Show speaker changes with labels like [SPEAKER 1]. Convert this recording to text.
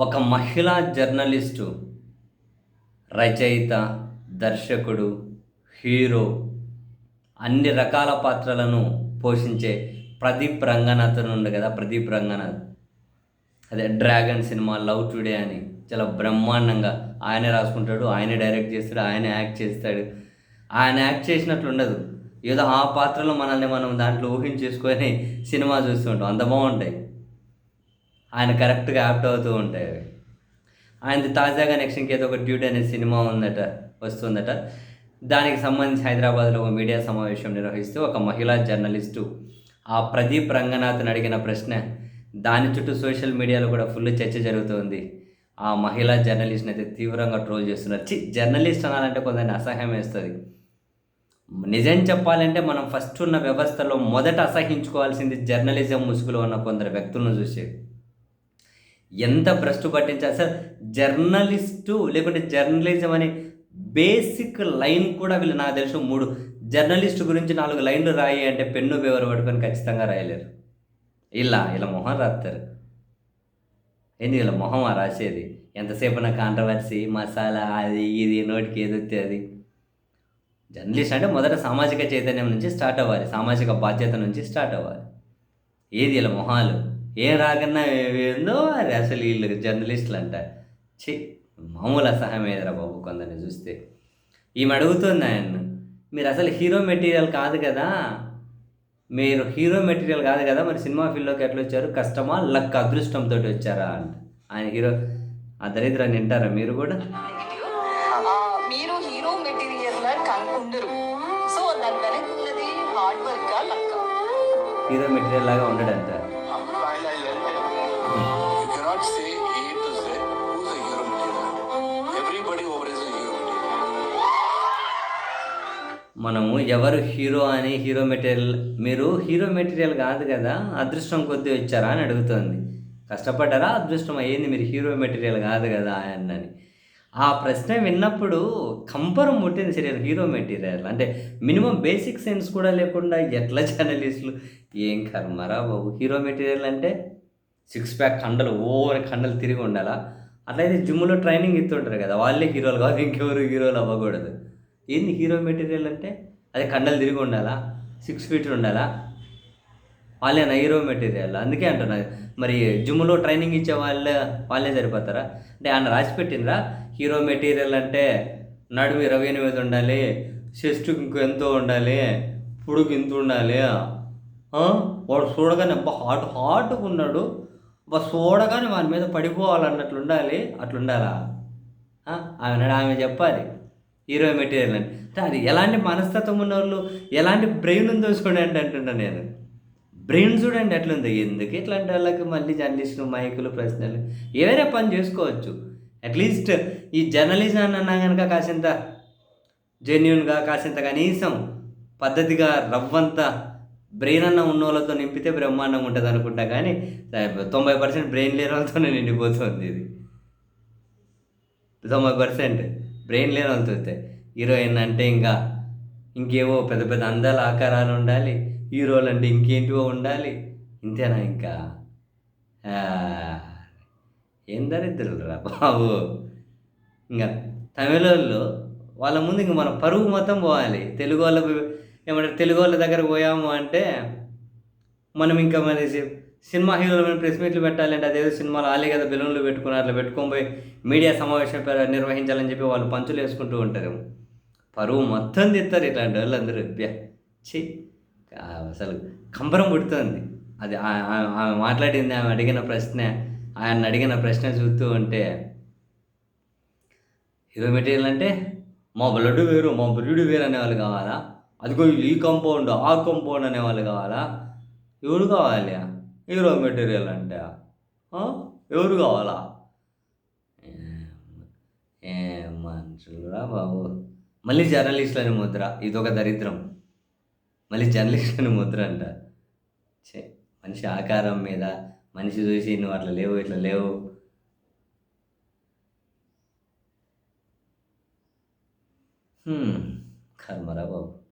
[SPEAKER 1] ఒక మహిళా జర్నలిస్టు రచయిత దర్శకుడు హీరో అన్ని రకాల పాత్రలను పోషించే ప్రదీప్ రంగనాథ్ ఉండే కదా ప్రదీప్ రంగనాథ్. అదే డ్రాగన్ సినిమా లవ్ టుడే అని చాలా బ్రహ్మాండంగా ఆయనే రాసుకుంటాడు ఆయనే డైరెక్ట్ చేస్తాడు ఆయనే యాక్ట్ చేస్తాడు. ఆయన యాక్ట్ చేసినట్లు ఉండదు. ఏదో ఆ పాత్రలో మనల్ని మనం దాంట్లో ఊహించేసుకొని సినిమా చూస్తుంటాం అంత బాగుంటాయి. ఆయన కరెక్ట్గా యాప్ట్ అవుతూ ఉంటాయి అవి. ఆయనది తాజాగా నెక్స్ట్ ఇంకేదో ఒక డ్యూటీ అనే సినిమా ఉందట వస్తుందట. దానికి సంబంధించి హైదరాబాద్లో ఒక మీడియా సమావేశం నిర్వహిస్తూ ఒక మహిళా జర్నలిస్టు ఆ ప్రదీప్ రంగనాథ్ని అడిగిన ప్రశ్న దాని చుట్టూ సోషల్ మీడియాలో కూడా ఫుల్ చర్చ జరుగుతుంది. ఆ మహిళా జర్నలిస్ట్ని అయితే తీవ్రంగా ట్రోల్ చేస్తున్నారు. చి జర్నలిస్ట్ అనాలంటే కొందరిని అసహ్యం వేస్తుంది. నిజం చెప్పాలంటే మనం ఫస్ట్ ఉన్న వ్యవస్థలో మొదట అసహించుకోవాల్సింది జర్నలిజం ముసుగులో ఉన్న కొందరు వ్యక్తులను చూసి ఎంత భ్రష్టు పట్టించాలి సార్? జర్నలిస్టు లేకుంటే జర్నలిజం అనే బేసిక్ లైన్ కూడా వీళ్ళు నాకు తెలుసు మూడు. జర్నలిస్టు గురించి నాలుగు లైన్లు రాయి అంటే పెన్ను పేపర్ పట్టుకొని ఖచ్చితంగా రాయలేరు. ఇలా ఇలా మొహం రాస్తారు ఏంది ఇలా మొహం రాసేది? ఎంతసేపు నా కాంట్రవర్సీ మసాలా అది ఇది నోటికి ఏదొస్తే అది? జర్నలిస్ట్ అంటే మొదట సామాజిక చైతన్యం నుంచి స్టార్ట్ అవ్వాలి. సామాజిక బాధ్యత నుంచి స్టార్ట్ అవ్వాలి. ఏది ఇలా మొహాలు? ఏం రాకన్నా ఏందో మరి అసలు వీళ్ళు జర్నలిస్టులు అంట చి మామూలు అసహాయం ఏదరా బాబు కొందరిని చూస్తే. ఈమె అడుగుతుంది ఆయన మీరు అసలు హీరో మెటీరియల్ కాదు కదా? మీరు హీరో మెటీరియల్ కాదు కదా? మరి సినిమా ఫీల్డ్లోకి ఎట్లా వచ్చారు? కష్టమా? లక్ అదృష్టంతో వచ్చారా? అంట. ఆయన హీరో ఆ దరిద్రాన్ని వింటారా మీరు కూడా?
[SPEAKER 2] మీరు హీరో మెటీరియల్ కనుక్కుందరు సో దాని వెనక ఉన్నది హార్డ్ వర్క్ లక్క?
[SPEAKER 1] హీరో మెటీరియల్ లాగా ఉండడంట. మనము ఎవరు హీరో అని హీరో మెటీరియల్ మీరు హీరో మెటీరియల్ కాదు కదా అదృష్టం కొద్దీ వచ్చారా అని అడుగుతోంది. కష్టపడ్డారా? అదృష్టం అయ్యింది మీరు హీరో మెటీరియల్ కాదు కదా అని ఆ ప్రశ్న విన్నప్పుడు కంపరం ముట్టింది సరే హీరో మెటీరియల్. అంటే మినిమం బేసిక్ సెన్స్ కూడా లేకుండా ఎట్లా జర్నలిస్టులు ఏం కర్మరా బాబు? హీరో మెటీరియల్ అంటే సిక్స్ ప్యాక్ కండలు ఓవర్ కండలు తిరిగి ఉండాలా? అట్లయితే జిమ్లో ట్రైనింగ్ ఇస్తుంటారు కదా వాళ్ళే హీరోలు కాదు ఇంకెవరు హీరోలు అవ్వకూడదు. ఏంది హీరో మెటీరియల్ అంటే? అదే కండలు తిరిగి ఉండాలా? సిక్స్ ఫీట్ ఉండాలా? వాళ్ళేనా హీరో మెటీరియల్ అందుకే అంటున్నా. మరి జిమ్లో ట్రైనింగ్ ఇచ్చే వాళ్ళే వాళ్ళే సరిపోతారా? అంటే ఆయన రాసి పెట్టిందిరా హీరో మెటీరియల్ అంటే నడుము ఇరవై ఎనిమిది ఉండాలి చెస్ట్కి ఇంకో ఎంతో ఉండాలి పుడుకు ఇంత ఉండాలి. వాడు చూడగానే అబ్బా హాట్ హాట్గా ఉన్నాడు. అబ్బా చూడగానే వాని మీద పడిపోవాలన్నట్లు ఉండాలి. అట్లుండాలా? ఆమె ఆమె చెప్పాలి. హీరో మెటీరియల్ అని. అంటే అది ఎలాంటి మనస్తత్వం ఉన్న వాళ్ళు ఎలాంటి బ్రెయిన్ ఉందో చూడండి అంటున్నాను నేను. బ్రెయిన్ చూడండి ఎట్లుంది? ఎందుకు ఇట్లాంటి వాళ్ళకి మళ్ళీ జర్నలిస్టులు మైకులు ప్రశ్నలు? ఏవైనా పని చేసుకోవచ్చు. అట్లీస్ట్ ఈ జర్నలిజం అని అన్నా కనుక కాసింత జెన్యున్గా కాసింత కనీసం పద్ధతిగా రవ్వంత బ్రెయిన్ అన్న ఉన్న వాళ్ళతో నింపితే బ్రహ్మాండంగా ఉంటుంది అనుకుంటా కానీ తొంభై పర్సెంట్ బ్రెయిన్ లేని వాళ్ళతోనే నిండిపోతుంది ఇది. తొంభై పర్సెంట్ బ్రెయిన్ లేదు వాళ్ళతో హీరోయిన్ అంటే ఇంకా ఇంకేవో పెద్ద పెద్ద అందాల ఆకారాలు ఉండాలి హీరోలు అంటే ఇంకేంటివో ఉండాలి. ఇంతేనా ఇంకా? ఏం దరిద్రులరా బాబు. ఇంకా తమిళ వాళ్ళు వాళ్ళ ముందు ఇంక మన పరువు మొత్తం పోవాలి. తెలుగు వాళ్ళ ఏమంటారు తెలుగు వాళ్ళ దగ్గర పోయాము అంటే మనం ఇంకా మరి సినిమా హీరోలు మీద ప్రెస్ మీట్లు పెట్టాలంటే అదేదో సినిమాలు ఆలే కదా బెలూన్లు పెట్టుకున్నారు అట్లా పెట్టుకొని పోయి మీడియా సమావేశం నిర్వహించాలని చెప్పి వాళ్ళు పంచులు వేసుకుంటూ ఉంటారు పరువు మొత్తం తిస్తారు ఇట్లాంటి వాళ్ళు అందరూ. ఛీ అసలు కంబరం పుడుతుంది. అది ఆమె మాట్లాడింది ఆమె అడిగిన ప్రశ్న ఆయన అడిగిన ప్రశ్న చూస్తూ ఉంటే హీరో మెటీరియల్ అంటే మా బ్లడ్ వేరు మా బ్రీడ్ వేరు అనేవాళ్ళు కావాలా? అదిగో ఈ కంపౌండ్ ఆ కంపౌండ్ అనేవాళ్ళు కావాలా? ఎవరు కావాలి? హీరో మెటీరియల్ అంటే ఎవరు కావాలా? ఏ మనుషులురా బాబు. మళ్ళీ జర్నలిస్టులని ముద్ర. ఇదొక దరిద్రం. మళ్ళీ జర్నలిస్టులని ముద్ర అంట. చే మనిషి ఆకారం మీద మనిషి చూసి నువ్వు అట్లా లేవు ఇట్లా లేవు. కర్మరా బాబు.